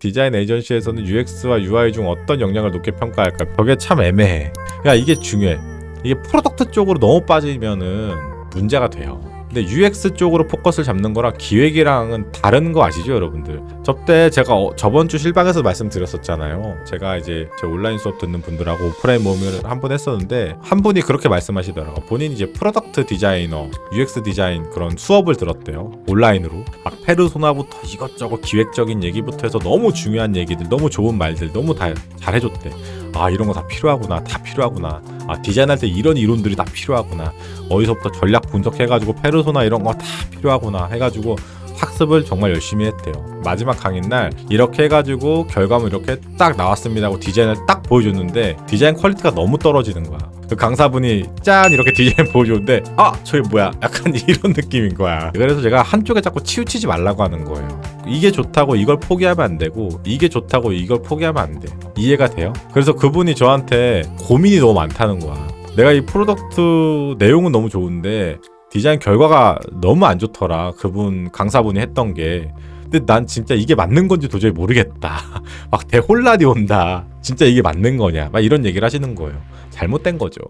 디자인 에이전시에서는 UX와 UI 중 어떤 역량을 높게 평가할까? 저게 참 애매해. 야 이게 중요해. 이게 프로덕트 쪽으로 너무 빠지면은 문제가 돼요. 근데 UX 쪽으로 포커스를 잡는 거랑 기획이랑은 다른 거 아시죠, 여러분들? 저때 제가 어- 저번 주 실방에서 말씀드렸었잖아요. 제가 이제 제 온라인 수업 듣는 분들하고 오프라인 모임을 한 번 했었는데 한 분이 그렇게 말씀하시더라고요. 본인이 이제 프로덕트 디자이너, UX 디자인 그런 수업을 들었대요. 온라인으로. 막 페르소나부터 이것저것 기획적인 얘기부터 해서 너무 중요한 얘기들, 너무 좋은 말들 너무 다 잘해줬대. 아 이런 거 다 필요하구나, 다 필요하구나. 아 디자인할 때 이런 이론들이 다 필요하구나. 어디서부터 전략 분석해가지고 페르소나 이런 거 다 필요하구나 해가지고 학습을 정말 열심히 했대요. 마지막 강의 날 이렇게 해가지고 결과물 이렇게 딱 나왔습니다 하고 디자인을 딱 보여줬는데 디자인 퀄리티가 너무 떨어지는 거야. 그 강사분이 짠 이렇게 디자인 보여줬는데 아 저게 뭐야 약간 이런 느낌인 거야. 그래서 제가 한쪽에 자꾸 치우치지 말라고 하는 거예요. 이게 좋다고 이걸 포기하면 안 되고 이게 좋다고 이걸 포기하면 안 돼. 이해가 돼요? 그래서 그분이 저한테 고민이 너무 많다는 거야. 내가 이 프로덕트 내용은 너무 좋은데 디자인 결과가 너무 안 좋더라. 그분 강사분이 했던 게. 근데 난 진짜 이게 맞는 건지 도저히 모르겠다. 막 대혼란이 온다. 진짜 이게 맞는 거냐? 막 이런 얘기를 하시는 거예요. 잘못된 거죠.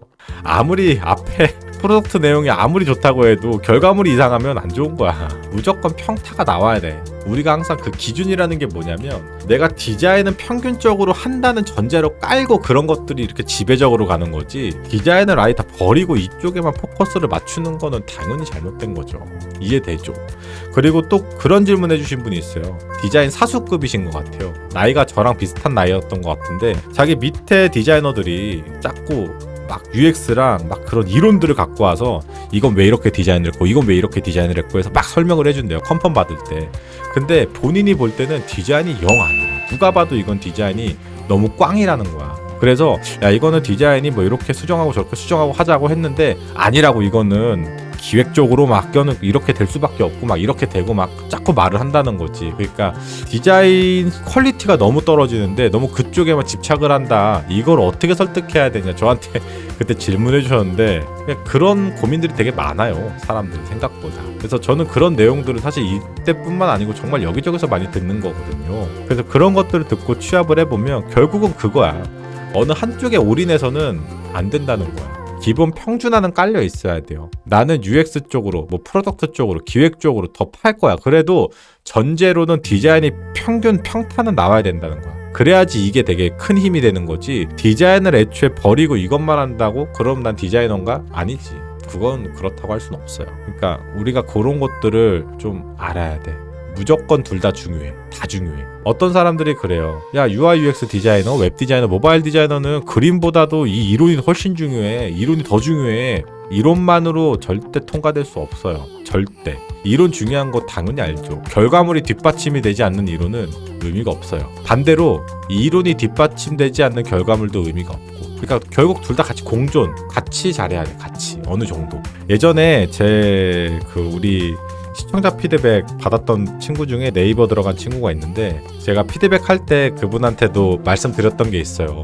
아무리 앞에 프로덕트 내용이 아무리 좋다고 해도 결과물이 이상하면 안 좋은 거야. 무조건 평타가 나와야 돼. 우리가 항상 그 기준이라는 게 뭐냐면 내가 디자인은 평균적으로 한다는 전제로 깔고 그런 것들이 이렇게 지배적으로 가는 거지 디자인을 아예 다 버리고 이쪽에만 포커스를 맞추는 거는 당연히 잘못된 거죠. 이해되죠? 그리고 또 그런 질문 해주신 분이 있어요. 디자인 사수급이신 것 같아요. 나이가 저랑 비슷한 나이였던 것 같은데 자기 밑에 디자이너들이 자꾸 막 UX랑 막 그런 이론들을 갖고 와서 이건 왜 이렇게 디자인을 했고 이건 왜 이렇게 디자인을 했고 해서 막 설명을 해준대요 컨펌 받을 때. 근데 본인이 볼 때는 디자인이 영 아니에요. 누가 봐도 이건 디자인이 너무 꽝이라는 거야. 그래서 야 이거는 디자인이 뭐 이렇게 수정하고 저렇게 수정하고 하자고 했는데 아니라고 이거는 기획적으로 막 껴는 이렇게 될 수밖에 없고 막 이렇게 되고 막 자꾸 말을 한다는 거지. 그러니까 디자인 퀄리티가 너무 떨어지는데 너무 그쪽에만 집착을 한다. 이걸 어떻게 설득해야 되냐. 저한테 그때 질문해 주셨는데 그런 고민들이 되게 많아요. 사람들이 생각보다. 그래서 저는 그런 내용들을 사실 이때뿐만 아니고 정말 여기저기서 많이 듣는 거거든요. 그래서 그런 것들을 듣고 취합을 해보면 결국은 그거야. 어느 한쪽에 올인해서는 안 된다는 거야. 기본 평준화는 깔려 있어야 돼요. 나는 UX 쪽으로, 뭐 프로덕트 쪽으로, 기획 쪽으로 더 팔 거야. 그래도 전제로는 디자인이 평균 평타는 나와야 된다는 거야. 그래야지 이게 되게 큰 힘이 되는 거지. 디자인을 애초에 버리고 이것만 한다고? 그럼 난 디자이너인가? 아니지. 그건 그렇다고 할 수는 없어요. 그러니까 우리가 그런 것들을 좀 알아야 돼. 무조건 둘 다 중요해. 다 중요해. 어떤 사람들이 그래요. 야, UI UX 디자이너, 웹 디자이너, 모바일 디자이너는 그림보다도 이 이론이 훨씬 중요해. 이론이 더 중요해. 이론만으로 절대 통과될 수 없어요. 절대. 이론 중요한 거 당연히 알죠. 결과물이 뒷받침이 되지 않는 이론은 의미가 없어요. 반대로 이 이론이 뒷받침되지 않는 결과물도 의미가 없고. 그러니까 결국 둘 다 같이 공존, 같이 잘해야 돼. 같이 어느 정도. 예전에 제 그 우리 시청자 피드백 받았던 친구 중에 네이버 들어간 친구가 있는데 제가 피드백 할 때 그분한테도 말씀드렸던 게 있어요.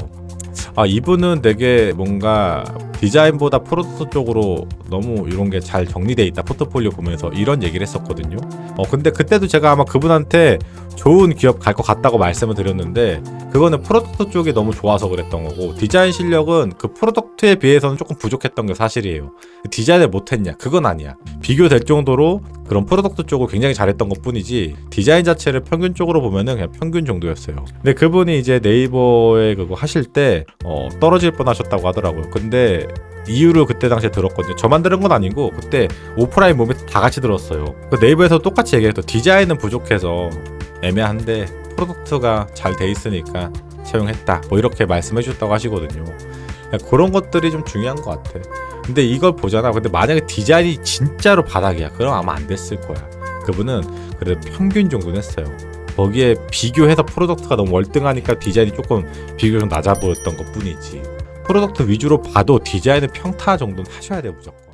아 이분은 되게 뭔가 디자인보다 프로덕트 쪽으로 너무 이런 게 잘 정리돼 있다 포트폴리오 보면서 이런 얘기를 했었거든요. 어 근데 그때도 제가 아마 그분한테 좋은 기업 갈 것 같다고 말씀을 드렸는데 그거는 프로덕트 쪽이 너무 좋아서 그랬던 거고 디자인 실력은 그 프로덕트에 비해서는 조금 부족했던 게 사실이에요. 디자인을 못했냐? 그건 아니야. 비교될 정도로 그런 프로덕트 쪽을 굉장히 잘했던 것 뿐이지 디자인 자체를 평균적으로 보면은 그냥 평균 정도였어요. 근데 그분이 이제 네이버에 그거 하실 때 어, 떨어질 뻔하셨다고 하더라고요. 근데 이유를 그때 당시에 들었거든요. 저만 들은 건 아니고 그때 오프라인 몸에서 다 같이 들었어요. 그 네이버에서 똑같이 얘기했어. 디자인은 부족해서 애매한데 프로덕트가 잘 돼 있으니까 채용했다. 뭐 이렇게 말씀해 주셨다고 하시거든요. 그런 것들이 좀 중요한 것 같아. 근데 이걸 보잖아. 근데 만약에 디자인이 진짜로 바닥이야. 그럼 아마 안 됐을 거야. 그분은 그래도 평균 정도는 했어요. 거기에 비교해서 프로덕트가 너무 월등하니까 디자인이 조금 비교적 낮아 보였던 것 뿐이지. 프로덕트 위주로 봐도 디자인은 평타 정도는 하셔야 돼요, 무조건.